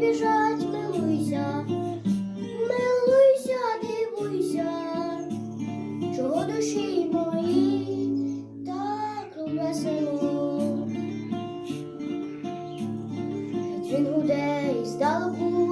біжать, милуйся, милуйся, дивуйся, чого душі мої так весело. Він гуде і здалеку.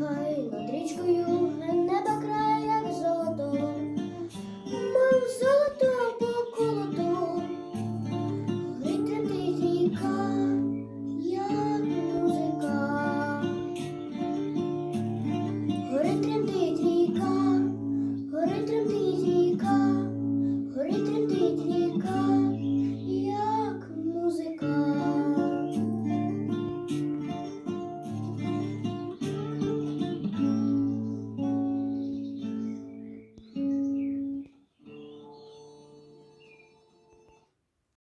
Гай над річкою небо